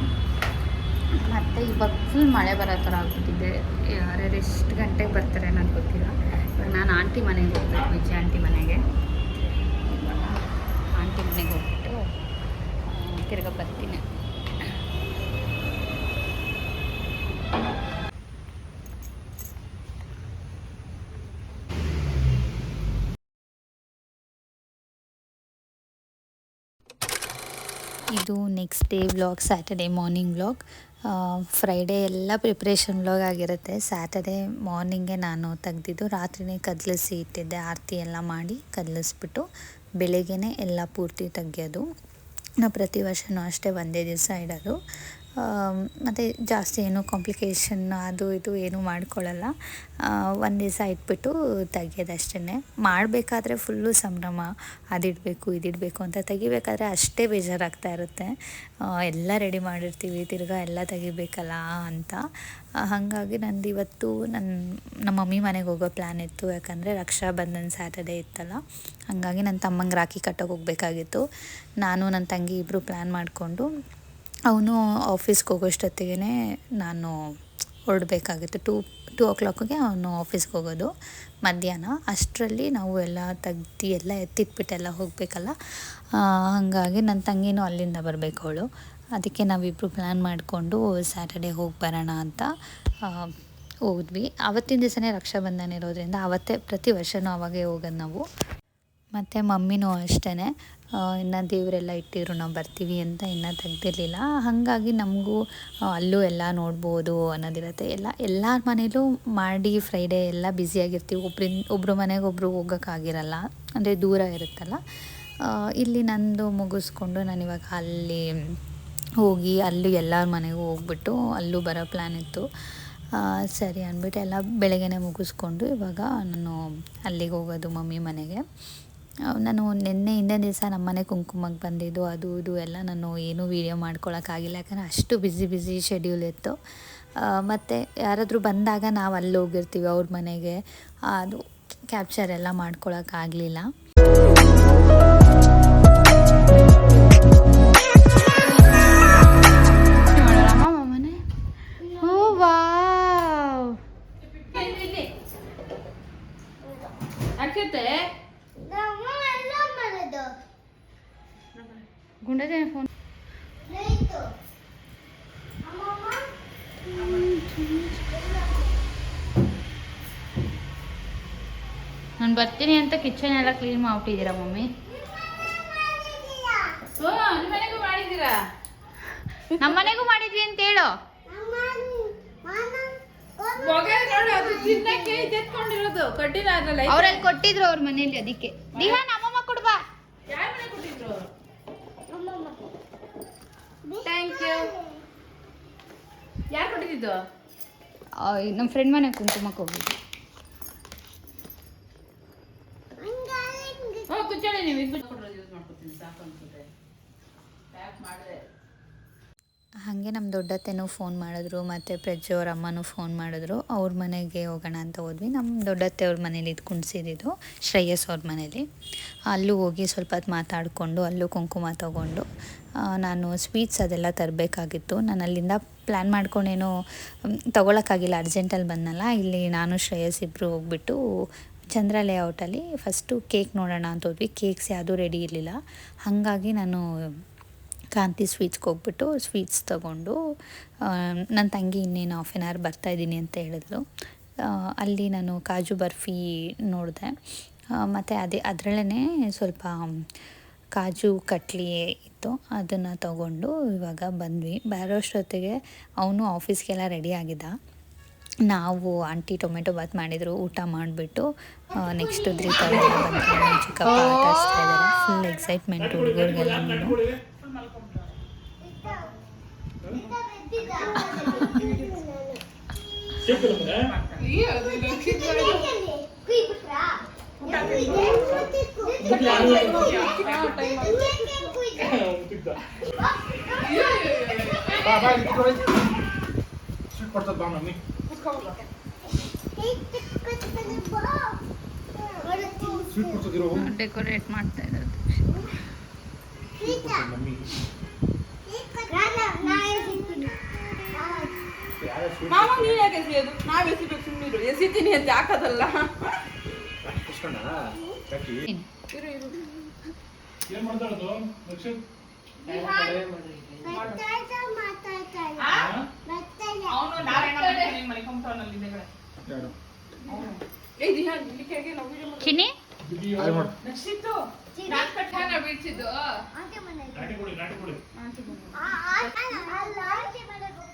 ಮತ್ತು ಇವಾಗ ಫುಲ್ ಮಳೆ ಬರೋ ಥರ ಆಗ್ಬಿಟ್ಟಿದೆ. ಯಾರ್ಯಾರು ಎಷ್ಟು ಗಂಟೆಗೆ ಬರ್ತಾರೆ ನನಗೆ ಗೊತ್ತಿಲ್ಲ. ಇವಾಗ ನಾನು ಆಂಟಿ ಮನೆಗೆ ಹೋಗ್ಬೇಕು ವಿಜಯ ಆಂಟಿ ಮನೆಗೆ. ಆಂಟಿ ಮನೆಗೆ ಹೋಗ್ಬಿಟ್ಟು ತಿರ್ಗಾ ಬರ್ತೀನಿ. ಇದು next day vlog Saturday morning vlog Friday ಎಲ್ಲ ಪ್ರಿಪ್ರೇಷನ್ ವ್ಲಾಗ್ ಆಗಿರುತ್ತೆ. ಸ್ಯಾಟರ್ಡೆ ಮಾರ್ನಿಂಗೇ ನಾನು ತೆಗೆದಿದ್ದು ರಾತ್ರಿನೇ ಕದಲಿಸಿ ಇಟ್ಟಿದ್ದೆ, ಆರತಿ ಎಲ್ಲ ಮಾಡಿ ಕದಲಿಸ್ಬಿಟ್ಟು. ಬೆಳಗ್ಗೆನೇ ಎಲ್ಲ ಪೂರ್ತಿ ತೆಗಿಯೋದು. ನಾವು ಪ್ರತಿ ವರ್ಷವೂ ಅಷ್ಟೇ ಒಂದೇ ದಿವಸ ಇಡೋದು. ಮತ್ತು ಜಾಸ್ತಿ ಏನು ಕಾಂಪ್ಲಿಕೇಶನ್ ಅದು ಇದು ಏನೂ ಮಾಡ್ಕೊಳ್ಳಲ್ಲ ಒಂದು ದಿವಸ ಇಟ್ಬಿಟ್ಟು ತೆಗಿಯೋದಷ್ಟೇ ಮಾಡಬೇಕಾದ್ರೆ ಫುಲ್ಲು ಸಂಭ್ರಮ. ಅದಿಡಬೇಕು, ಇದಿಡಬೇಕು ಅಂತ ತೆಗಿಬೇಕಾದ್ರೆ ಅಷ್ಟೇ ಬೇಜಾರಾಗ್ತಾ ಇರುತ್ತೆ. ಎಲ್ಲ ರೆಡಿ ಮಾಡಿರ್ತೀವಿ, ತಿರ್ಗಾ ಎಲ್ಲ ತೆಗಿಬೇಕಲ್ಲ ಅಂತ. ಹಾಗಾಗಿ ನಂದು ಇವತ್ತು ನನ್ನ ನಮ್ಮ ಮಮ್ಮಿ ಮನೆಗೆ ಹೋಗೋ ಪ್ಲ್ಯಾನ್ ಇತ್ತು. ಯಾಕಂದರೆ ರಕ್ಷಾ ಬಂಧನ್ ಸ್ಯಾಟರ್ಡೇ ಇತ್ತಲ್ಲ. ಹಾಗಾಗಿ ನನ್ನ ತಮ್ಮಂಗೆ ರಾಖಿ ಕಟ್ಟೋಕೆ ಹೋಗಬೇಕಾಗಿತ್ತು. ನಾನು ನನ್ನ ತಂಗಿ ಇಬ್ಬರು ಪ್ಲ್ಯಾನ್ ಮಾಡಿಕೊಂಡು ಅವನು ಆಫೀಸ್ಗೆ ಹೋಗೋಷ್ಟೊತ್ತಿಗೆ ನಾನು ಹೊರಡಬೇಕಾಗಿತ್ತು. ಟೂ ಟೂ ಓ ಕ್ಲಾಕಿಗೆ ಅವನು ಆಫೀಸ್ಗೆ ಹೋಗೋದು. ಮಧ್ಯಾಹ್ನ. ಅಷ್ಟರಲ್ಲಿ ನಾವು ಎಲ್ಲ ತೆಗ್ದು ಎಲ್ಲ ಎತ್ತಿಟ್ಬಿಟ್ಟೆಲ್ಲ ಹೋಗಬೇಕಲ್ಲ? ಹಾಗಾಗಿ ನನ್ನ ತಂಗಿನೂ ಅಲ್ಲಿಂದ ಬರಬೇಕು ಅವಳು. ಅದಕ್ಕೆ ನಾವಿಬ್ಬರು ಪ್ಲ್ಯಾನ್ ಮಾಡಿಕೊಂಡು ಸ್ಯಾಟರ್ಡೇ ಹೋಗಿ ಬರೋಣ ಅಂತ ಹೋದ್ವಿ. ಅವತ್ತಿನ ದಿವಸನೇ ರಕ್ಷಾಬಂಧನ ಇರೋದ್ರಿಂದ ಆವತ್ತೇ ಪ್ರತಿ ವರ್ಷವೂ ಅವಾಗೇ ಹೋಗೋದು ನಾವು. ಮತ್ತು ಮಮ್ಮಿನೂ ಅಷ್ಟೇ ಇನ್ನು ದೇವರೆಲ್ಲ ಇಟ್ಟಿದ್ರು, ನಾವು ಬರ್ತೀವಿ ಅಂತ ಇನ್ನೂ ತೆಗ್ದಿರಲಿಲ್ಲ. ಹಾಗಾಗಿ ನಮಗೂ ಅಲ್ಲೂ ಎಲ್ಲ ನೋಡ್ಬೋದು ಅನ್ನೋದಿರುತ್ತೆ. ಎಲ್ಲ, ಎಲ್ಲರ ಮನೇಲೂ ಮಾಡಿ ಫ್ರೈಡೇ ಎಲ್ಲ ಬ್ಯುಸಿಯಾಗಿರ್ತೀವಿ ಒಬ್ರಿಂದ ಒಬ್ಬರು ಮನೆಗೆ ಒಬ್ಬರು ಹೋಗೋಕ್ಕಾಗಿರಲ್ಲ. ಅಂದರೆ ದೂರ ಇರುತ್ತಲ್ಲ. ಇಲ್ಲಿ ನಂದು ಮುಗಿಸ್ಕೊಂಡು ನಾನು ಇವಾಗ ಅಲ್ಲಿ ಹೋಗಿ, ಅಲ್ಲೂ ಎಲ್ಲರ ಮನೆಗೂ ಹೋಗ್ಬಿಟ್ಟು ಅಲ್ಲೂ ಬರೋ ಪ್ಲ್ಯಾನ್ ಇತ್ತು. ಸರಿ ಅಂದ್ಬಿಟ್ಟು ಎಲ್ಲ ಬೆಳಗ್ಗೆನೇ ಮುಗಿಸ್ಕೊಂಡು ಇವಾಗ ನಾನು ಅಲ್ಲಿಗೆ ಹೋಗೋದು ಮಮ್ಮಿ ಮನೆಗೆ. ನಾನು ನಿನ್ನೆ ಹಿಂದಿನ ದಿವಸ ನಮ್ಮ ಮನೆ ಕುಂಕುಮಕ್ಕೆ ಬಂದಿದ್ದು ಅದು ಇದು ಎಲ್ಲ ನಾನು ಏನೂ ವೀಡಿಯೋ ಮಾಡ್ಕೊಳ್ಳೋಕ್ಕಾಗಿಲ್ಲ ಯಾಕಂದರೆ ಅಷ್ಟು ಬ್ಯುಸಿ ಬ್ಯುಸಿ ಶೆಡ್ಯೂಲ್ ಇತ್ತು. ಮತ್ತು ಯಾರಾದರೂ ಬಂದಾಗ ನಾವು ಅಲ್ಲಿ ಹೋಗಿರ್ತೀವಿ ಅವ್ರ ಮನೆಗೆ. ಅದು ಕ್ಯಾಪ್ಚರ್ ಎಲ್ಲ ಮಾಡ್ಕೊಳಕ್ಕಾಗಲಿಲ್ಲ ಗುಂಡದೆ ಫೋನ್ ನಾನು ಬರ್ತೀನಿ ಅಂತ ಕಿಚನ್ ಎಲ್ಲ ಕ್ಲೀನ್ ಮಾಡ್ಬಿಟ್ಟಿದ್ದೀರಾ ಮಮ್ಮಿ? ನಿಮ್ಮ ಮನೆಗೂ ಮಾಡಿದ್ದೀರಾ? ನಮ್ಮ ಮನೆಗೂ ಮಾಡಿದ್ವಿ ಅಂತ ಹೇಳು. ಅವ್ರಲ್ಲಿ ಕೊಟ್ಟಿದ್ರು ಅವ್ರ ಮನೇಲಿ ಅದಕ್ಕೆ. ದಿಹಾ ನಮ್ಮಮ್ಮ ಕೊಡ್ಬಾ ಯಾರ್ ಮನೆ ಕೊಟ್ಟಿದ್ರು ಥ್ಯಾಂಕ್ ಯು ಯಾರು ಕೊಟ್ಟಿದ್ದು? ನಮ್ಮ ಫ್ರೆಂಡ್ ಮನೆ ಕುಂಕುಮಕ್ಕೆ ಹೋಗಿದ್ದು. ಓ ಕುಚ್ಚಳಿ ನೀವು. ಇದು ಯೂಸ್ ಮಾಡ್ಕೊತೀನಿ ಸಾಕು ಅನ್ಸುತ್ತೆ. ಪ್ಯಾಕ್ ಮಾಡಿದೆ. ಹಾಗೆ ನಮ್ಮ ದೊಡ್ಡತ್ತೆನೂ ಫೋನ್ ಮಾಡಿದ್ರು, ಮತ್ತು ಪ್ರಜ್ಜು ಅವ್ರ ಅಮ್ಮನೂ ಫೋನ್ ಮಾಡಿದ್ರು. ಅವ್ರ ಮನೆಗೆ ಹೋಗೋಣ ಅಂತ ಹೋದ್ವಿ. ನಮ್ಮ ದೊಡ್ಡತ್ತೆ ಅವ್ರ ಮನೇಲಿ ಇದು ಕುಣಿಸಿದ್ದು ಶ್ರೇಯಸ್ ಅವ್ರ ಮನೇಲಿ. ಅಲ್ಲೂ ಹೋಗಿ ಸ್ವಲ್ಪ ಹೊತ್ತು ಮಾತಾಡಿಕೊಂಡು, ಅಲ್ಲೂ ಕುಂಕುಮ ತೊಗೊಂಡು ನಾನು ಸ್ವೀಟ್ಸ್ ಅದೆಲ್ಲ ತರಬೇಕಾಗಿತ್ತು. ನಾನು ಅಲ್ಲಿಂದ ಪ್ಲ್ಯಾನ್ ಮಾಡ್ಕೊಂಡೇನೋ ತೊಗೊಳಕ್ಕಾಗಿಲ್ಲ. ಅರ್ಜೆಂಟಲ್ಲಿ ಬಂದನಲ್ಲ, ಇಲ್ಲಿ ನಾನು, ಶ್ರೇಯಸ್ ಇಬ್ಬರು ಹೋಗ್ಬಿಟ್ಟು ಚಂದ್ರ ಲೇಔಟಲ್ಲಿ ಫಸ್ಟು ಕೇಕ್ ನೋಡೋಣ ಅಂತ ಹೋದ್ವಿ. ಕೇಕ್ಸ್ ಯಾವುದೂ ರೆಡಿ ಇರಲಿಲ್ಲ. ಹಾಗಾಗಿ ನಾನು ಕಾಂತಿ ಸ್ವೀಟ್ಸ್ಗೆ ಹೋಗ್ಬಿಟ್ಟು ಸ್ವೀಟ್ಸ್ ತೊಗೊಂಡು ನನ್ನ ತಂಗಿ ಇನ್ನೇನು ಹಾಫ್ ಆನ್ ಅವರ್ ಬರ್ತಾಯಿದ್ದೀನಿ ಅಂತ ಹೇಳಿದ್ಲು ಅಲ್ಲಿ ನಾನು ಕಾಜು ಬರ್ಫಿ ನೋಡಿದೆ. ಮತ್ತು ಅದೇ ಅದರಲ್ಲೇ ಸ್ವಲ್ಪ ಕಾಜು ಕಟ್ಲಿ ಇತ್ತು, ಅದನ್ನು ತಗೊಂಡು ಇವಾಗ ಬಂದ್ವಿ. ಬರೋಷ್ಟೊತ್ತಿಗೆ ಅವನು ಆಫೀಸ್ಗೆಲ್ಲ ರೆಡಿ ಆಗಿದ್ದ. ನಾವು ಆಂಟಿ ಟೊಮೆಟೊ ಬಾತ್ ಮಾಡಿದರು, ಊಟ ಮಾಡಿಬಿಟ್ಟು ನೆಕ್ಸ್ಟ್ ದ್ರೀ ಬಂದು ಚಿಕ್ಕಪ್ಪ ಆಟ ಫುಲ್ ಎಕ್ಸೈಟ್ಮೆಂಟ್ ಹುಡುಗರಿಗೆಲ್ಲ ಡೆಕೋರೇಟ್ ಮಾಡ್ತಾ ಇರೋದು ಸ್ವೀಟ್ ಕೊಡ್ತದ ಮಮ್ಮಿ ಯಾರ ಸ್ವೀಟ್ ಮಾಮ ನೀನ್ ಯಾಕೆ ಎಸೆಯೋದು ನಾವ್ ಎಸಿಬೇಕು ಸುಮ್ಮನಿರು ಎಸಿತೀನಿ ಅಂತ ಹಾಕೋದಲ್ಲ ಕುಸ್ಕೊಂಡ ಯಾಕೆ ಇರು ಇರು. ಏನ್ ಮಾಡ್ತಾಳದು ರಕ್ಷಿತ್? ಅವನು ನಾರಾಯಣ ಮನೆ ಕಂಪೌಂಡ್ ಇದೆ ಯಾರು? ಏ ದಿಹಾ ಇಲ್ಲಿ ಕೆಳಗೆ ನಾವು ವಿಡಿಯೋ ಮಾಡಿ ಚಿನ್ನಿ ಅಲ್ಲಿ ಮಾಡು ನಕ್ಷಿತ್ತು ನಾನ್ ಕಟ್ಟಾನ ಬೀಳ್ಸಿದ್ದು. ಕೊಡಿ.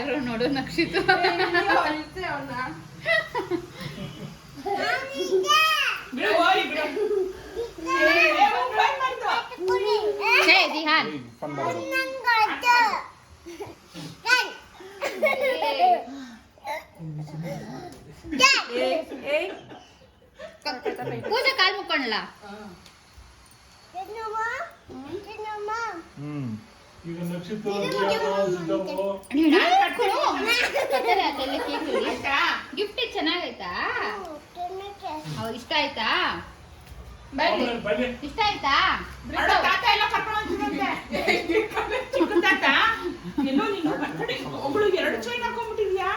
ಮಾಡೋದು ಏ, ಏ. ಪೂಜಾ ಕಾಲ್ ಮುಕ್ಕೊಂಡ್ಲ ಹ್ಮ್. ಈಗ ನಕ್ಷತ್ರ ಗಿಫ್ಟ್ ಚೆನ್ನಾಗೈತಾ ಇಷ್ಟ ಆಯ್ತಾ? ಬನ್ನಿ. ಇಷ್ಟ ಆಯ್ತಾ? ನೋಡು, ತಾತ ಎಲ್ಲ ಕರ್ಕೊಂಡ್ ಚಿಕ್ಕ ಚಿಕ್ಕ ತಾತ, ಎಲ್ಲೋ ನೀನು ಕಟ್ಟಡಿ ಒಬ್ಳು ಎರಡು ಚೈನ್ ಹಾಕೊಂಡ್ಬಿಟ್ಟಿದ್ಯಾ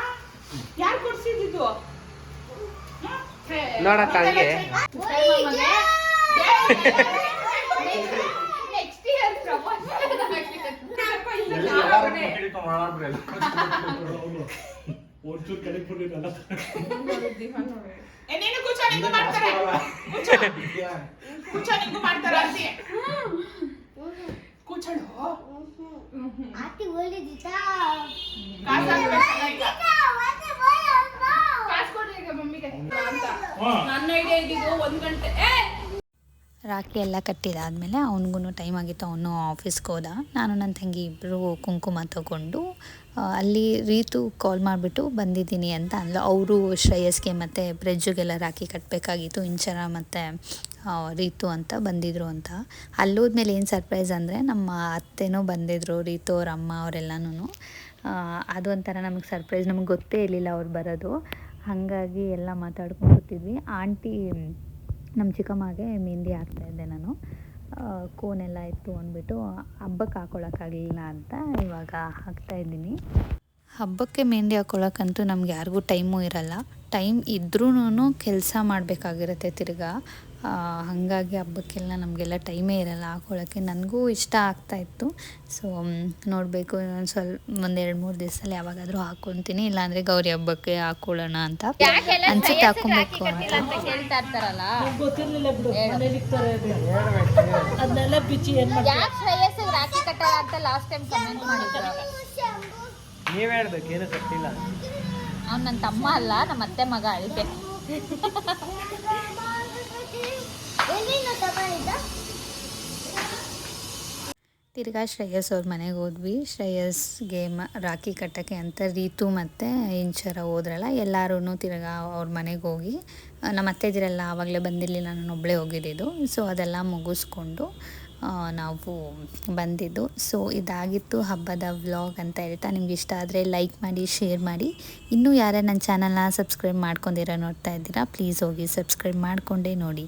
ಯಾರು ಕೊಡ್ಸಿದ್ದು ನೋಡಕ್ಕ ಹಂಗೆ ನೆಕ್ಸ್ಟ್ ಇಯರ್ ಪ್ರಪೋಸ್ ಅವ್ನು ಒಂಚೂರು ಕೆಳಗೆ ಬಿಡ್ಲಿಲ್ಲ ಏ, ನೀನು ಕೂಚ ನಿಂಗೂ ಮಾಡ್ತಾರೆ ಕೂಚ ಕೂಚ ನಿಂಗೂ ಮಾಡ್ತಾರೆ ಅಂತಿ ಕೂಚಳು ಆತಿ ಒಳ್ಳೆದಿತ್ತಾ ಕಾಸು ಹಾಕ್ಬೇಕಲ್ಲ ಈಗ. ಕಾಸು ಕೊಡ್ರಿ ಈಗ ಮಮ್ಮಿಗೆ ಅಂತ ನನ್ನ ಐಡಿಯಾ ಇದ್ದಿದ್ದು ಒಂದ್ ಗಂಟೆ ಏ ರಾಖಿ ಎಲ್ಲ ಕಟ್ಟಿದಾದಮೇಲೆ ಅವನಿಗೂ ಟೈಮ್ ಆಗಿತ್ತು, ಅವನು ಆಫೀಸ್ಗೆ ಹೋದ. ನಾನು ನನ್ನ ತಂಗಿ ಇಬ್ಬರು ಕುಂಕುಮ ತಗೊಂಡು ಅಲ್ಲಿ ರೀತು ಕಾಲ್ ಮಾಡಿಬಿಟ್ಟು ಬಂದಿದ್ದೀನಿ ಅಂತ ಅಂದ್ಲು. ಅವರು ಶ್ರೇಯಸ್ಗೆ ಮತ್ತು ಬ್ರೆಜ್ಜುಗೆಲ್ಲ ರಾಖಿ ಕಟ್ಟಬೇಕಾಗಿತ್ತು ಇಂಚರ ಮತ್ತು ರೀತು ಅಂತ ಬಂದಿದ್ರು ಅಂತ. ಅಲ್ಲೋದ್ಮೇಲೆ ಏನು ಸರ್ಪ್ರೈಸ್ ಅಂದರೆ ನಮ್ಮ ಅತ್ತೆನೂ ಬಂದಿದ್ರು, ರೀತು ಅವ್ರ ಅಮ್ಮ ಅವರೆಲ್ಲನೂ ಅದು ಒಂಥರ ನಮಗೆ ಸರ್ಪ್ರೈಸ್ ನಮಗೆ ಗೊತ್ತೇ ಇರಲಿಲ್ಲ ಅವ್ರು ಬರೋದು. ಹಾಗಾಗಿ ಎಲ್ಲ ಮಾತಾಡ್ಕೊಂಡು ಕೂತಿದ್ವಿ. ಆಂಟಿ ನಮ್ಮ ಚಿಕ್ಕಮ್ಮಗೆ ಮೆಹಂದಿ ಹಾಕ್ತಾ ಇದ್ದೆ ನಾನು. ಕೋನೆಲ್ಲ ಇತ್ತು ಅಂದ್ಬಿಟ್ಟು ಹಬ್ಬಕ್ಕೆ ಹಾಕೊಳಕ್ಕಾಗಲಿಲ್ಲ ಅಂತ ಇವಾಗ ಹಾಕ್ತಾ ಇದ್ದೀನಿ. ಹಬ್ಬಕ್ಕೆ ಮೆಹಂದಿ ಹಾಕೊಳ್ಳೋಕ್ಕಂತೂ ನಮ್ಗೆ ಯಾರಿಗೂ ಟೈಮು ಇರಲ್ಲ. ಟೈಮ್ ಇದ್ರೂ ಕೆಲಸ ಮಾಡಬೇಕಾಗಿರುತ್ತೆ ತಿರ್ಗಾ. ಹಾಗಾಗಿ ಹಬ್ಬಕ್ಕೆಲ್ಲ ನಮಗೆಲ್ಲ ಟೈಮೇ ಇರಲ್ಲ ಹಾಕೊಳ್ಳೋಕ್ಕೆ ನನಗೂ ಇಷ್ಟ ಆಗ್ತಾ ಇತ್ತು. ಸೊ ನೋಡಬೇಕು ಇನ್ನೊಂದು ಸ್ವಲ್ಪ ಒಂದು ಎರಡು ಮೂರು ದಿವಸದಲ್ಲಿ ಯಾವಾಗಾದರೂ ಹಾಕ್ಕೊತೀನಿ ಇಲ್ಲಾಂದರೆ ಗೌರಿ ಹಬ್ಬಕ್ಕೆ ಹಾಕೊಳ್ಳೋಣ ಅಂತ ಅನ್ಸುತ್ತೆ ಹಾಕ್ಕೊಬೇಕು ಅಂತ ಲಾಸ್ಟ್ ಟೈಮ್ ಕಮೆಂಟ್ ಮಾಡಿದ್ರು? ನೀವ್ ಹೇಳ್ಬೇಕು ಏನು ಕಟ್ಟಿಲ್ಲ ಅವ್ನು ನನ್ನ ತಮ್ಮ ಅಲ್ಲ ನಮ್ಮ ಅತ್ತೆ ಮಗ ಅದಕ್ಕೆ. ತಗೊಂಡಿದ್ದ ತಿರ್ಗಾ ಶ್ರೇಯಸ್ ಅವ್ರ ಮನೆಗೆ ಹೋದ್ವಿ. ಶ್ರೇಯಸ್ಗೆ ಮ, ರಾಖಿ ಕಟ್ಟೋಕ್ಕೆ ಅಂತ ರೀತು ಮತ್ತು ಇಂಚರ ಹೋದ್ರಲ್ಲ ಎಲ್ಲರೂ ತಿರ್ಗಾ ಅವ್ರ ಮನೆಗೆ ಹೋಗಿ ನಮ್ಮ ಅತ್ತೆದಿರೆಲ್ಲ ಆವಾಗಲೇ ಬಂದಿರಲಿಲ್ಲ, ನಾನು ಒಬ್ಬಳೇ ಹೋಗಿದ್ದಿದ್ದು ಸೊ, ಅದೆಲ್ಲ ಮುಗಿಸ್ಕೊಂಡು ನಾವು ಬಂದಿದ್ದು. ಸೊ, ಇದಾಗಿತ್ತು ಹಬ್ಬದ ವ್ಲಾಗ್ ಅಂತ ಹೇಳ್ತಾ. ನಿಮ್ಗೆ ಇಷ್ಟ ಆದರೆ ಲೈಕ್ ಮಾಡಿ, ಶೇರ್ ಮಾಡಿ. ಇನ್ನೂ ಯಾರೇ ನನ್ನ ಚಾನಲ್ನ ಸಬ್ಸ್ಕ್ರೈಬ್ ಮಾಡ್ಕೊಂಡಿರೋ ನೋಡ್ತಾ ಇದ್ದೀರಾ, ಪ್ಲೀಸ್ ಹೋಗಿ ಸಬ್ಸ್ಕ್ರೈಬ್ ಮಾಡಿಕೊಂಡೇ ನೋಡಿ.